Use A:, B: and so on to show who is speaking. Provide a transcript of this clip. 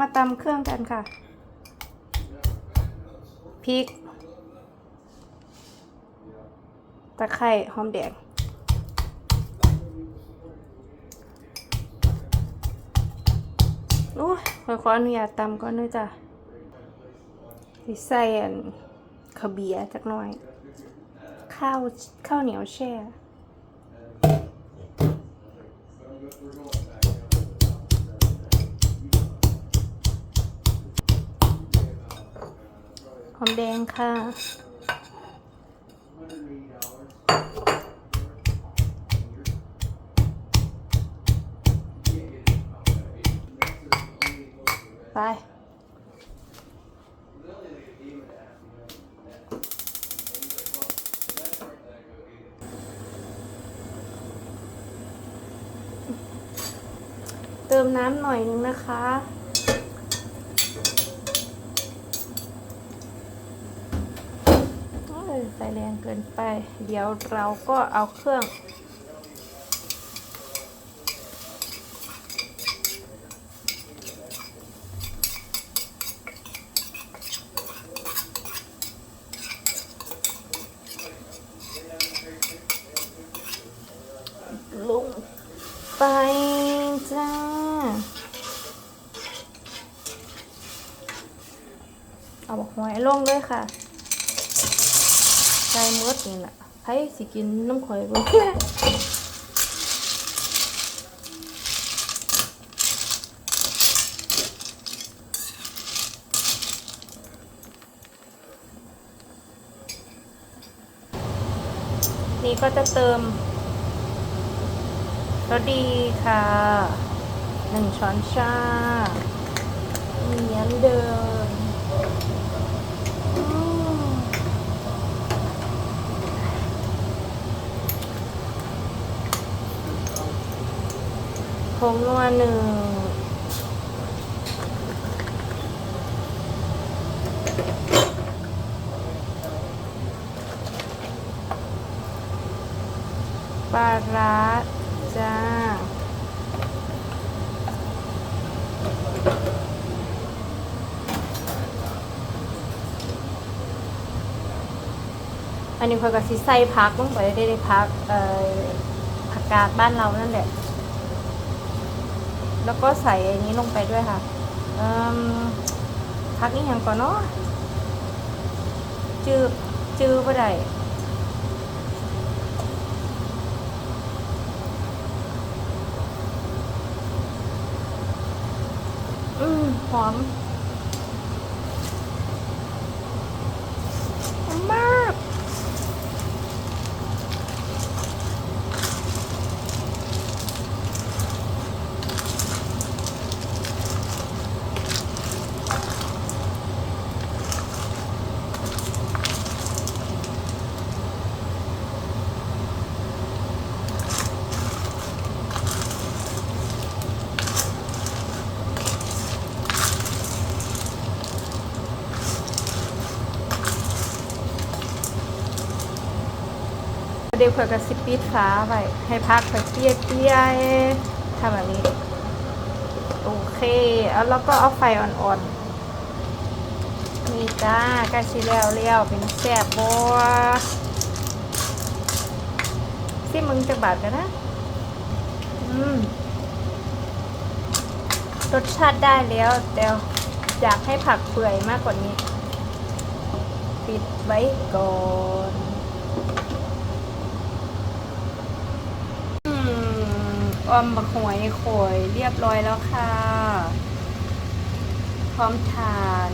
A: มาตำเครื่องกันค่ะ พริก ตะไคร้หอมแดง โอ้ยขอขออนุญาตตำก่อนด้วยจ้ะใส่อันข้าเบียจักหน่อย ข้าวข้าวเหนียวแช่ อมแดงค่ะ ไป เติมน้ำหน่อยนึงนะคะ โอ้ยไฟแรงเกินไป เดี๋ยวเราก็เอาเครื่อง ลงไปจ้าเอาบอกหอยลงเลยค่ะ ใส่มดนี่แหละใครสิกินน้ำข่อยบ่นี่ก็จะเติมรสดีค่ะหนึ่งช้อนชาเหมือนเดิมอืม ผ งนัวหนึ่งปลาร้าจ้า อันนี้พอยกับซิใส่พักลงไปได้ได้พักเอ่อผักกาดบ้านเรานั่นแหละ แล้วก็ใส่อันนี้ลงไปด้วยค่ะพักนี่ยังก่อนเนาะจื้อจื้อบ่ได้อืมหอม ดี๋ยวเผื่อกระซิปิดฟ้าไปให้พักไปเปี้ยเปี้ยทำแบบนี้ โอเคแล้วเราก็เอาไฟอ่อนๆนี่จ้าใกล้ชิแล้วเลี้ยวเป็นแซ่บบัวซิมึงจะบาดกันนะอืมรสชาติได้แล้ว แต่อยากให้ผักเปื่อยมากกว่านี้ ปิดไว้ก่อน อืมอ อมบักหวยโขยเรียบร้อยแล้วค่ะ พร้อมทาน